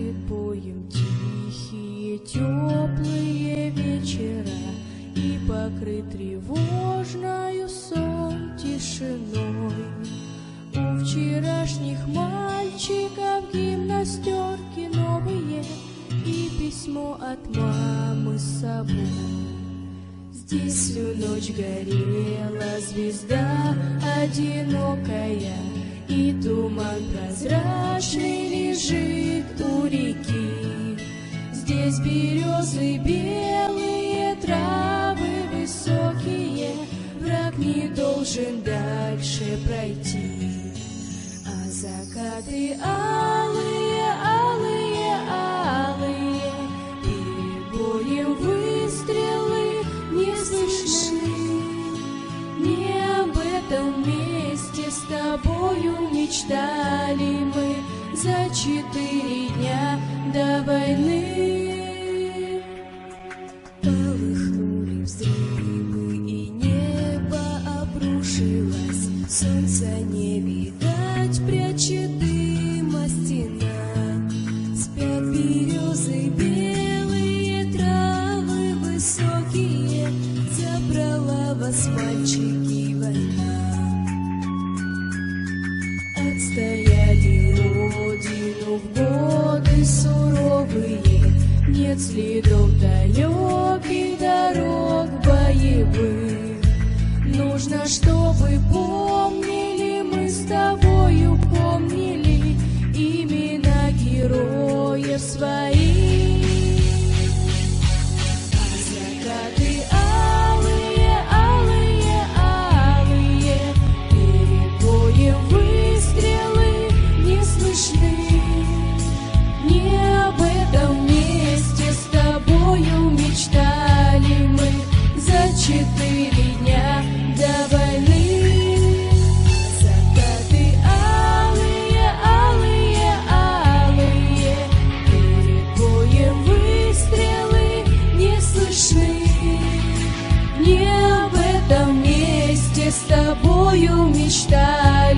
подворьем тихие, теплые вечера И покрыт тревожною сон тишиной. У вчерашних мальчиков гимнастерки новые И письмо от мамы с собой. Здесь всю ночь горела звезда одинокая, И туман прозрачный лежит. Здесь березы белые, травы высокие, Враг не должен дальше пройти. А закаты алые, алые, алые, Перед боем выстрелы не слышны. Не об этом месте с тобою мечтали мы За четыре дня до войны. Солнца не видать, прячет дыма стена. Спят березы белые, травы высокие, Забрала вас, мальчики, война. Отстояли родину в годы суровые, Нет следов далеких дорог боевых. Нужно, чтобы помнили мы с тобою, с тобою четыре